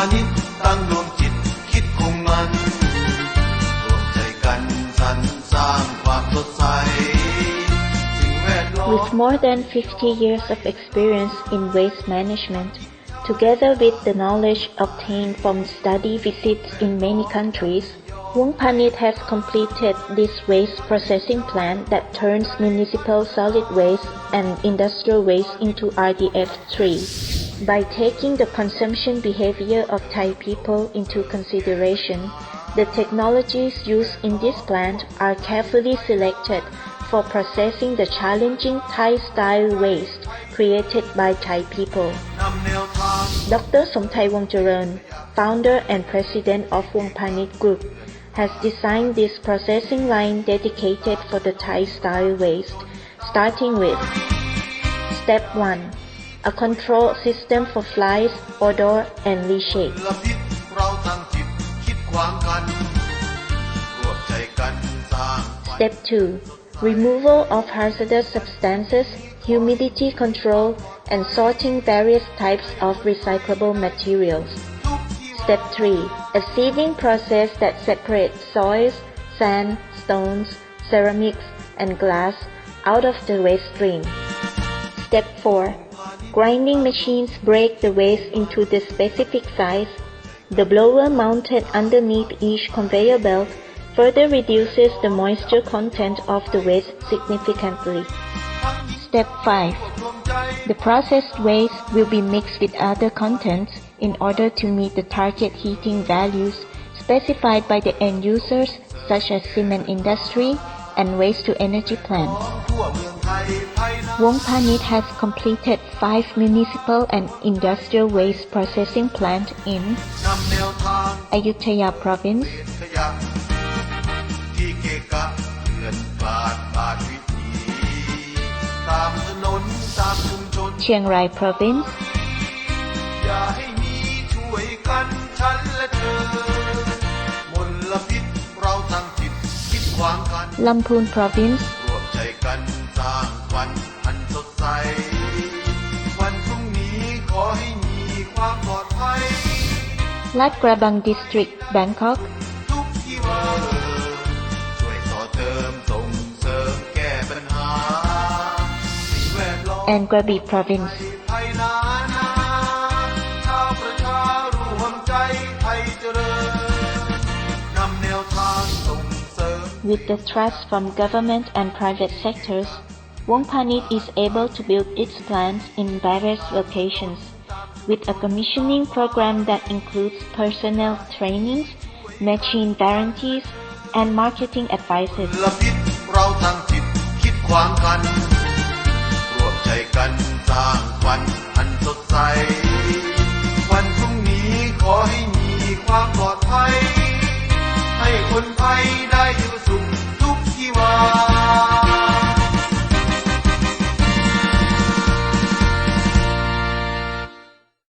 าณิชย์ตั้งดวงจิตคิดคงมันรวมใจกันสรรสร้างความสดใส สิ่งแวดล้อม With more than 50 years of experience in waste management, together with the knowledge obtained from study visits in many countries, Wong Panit has completed this waste processing plant that turns municipal solid waste and industrial waste into RDF3. By taking the consumption behavior of Thai people into consideration, the technologies used in this plant are carefully selected for processing the challenging Thai style waste created by Thai people. Dr. Somthai Wongjaran, founder and president of Wongpanit Group, has designed this processing line dedicated for the Thai style waste, starting with Step 1 A control system for flies, odor, and leachate. ลพิษเราตั้งจิตคิดขวางกัน รวมใจกันสร้างฝัน Step 2. Removal of hazardous substances, humidity control, and sorting various types of recyclable materials. ทุกที่ว่า Step 3. A sieving process that separates soils, sand, stones, ceramics, and glass out of the waste stream. Step 4. grinding machines break the waste into the specific size, the blower mounted underneath each conveyor belt further reduces the moisture content of the waste significantly. Step 5. The processed waste will be mixed with other contents in order to meet the target heating values specified by the end users such as cement industry and waste to energy plants. Wongpanit has completed five municipal and industrial waste processing plants in Ayutthaya Province, Chiang Rai Province, Lampoon Province. ะที่เกะกะเลื่อนกลาดบาดวิถี ตามถนนตามชุมชน Chiang Rai province, อย่าให้มีช่วยกันฉันและเธอ มลพิษเราตั้งจิตคิดขวางกัน Lamphun province, รวมใจกันสร้างวันอันสดใส วันพรุ่งนี้ขอให้มีความปลอดภัย Lat Krabang district, Bangkok, ทุกที่ว่าช่วยต่อเติมส่งเสริมแก้ปัญหา สิ่งแวดล้อม and Krabi province. ไทยนานาชาวประชาร่วมใจไทยเจริญนำแนวทางส่งเสริม With the trust from government and private sectors, Wongpanit is able to build its plants in various locations with a commissioning program that includes personnel trainings, machine guarantees, and marketing advices. วันพรุ่งนี้ขอให้มีความปลอด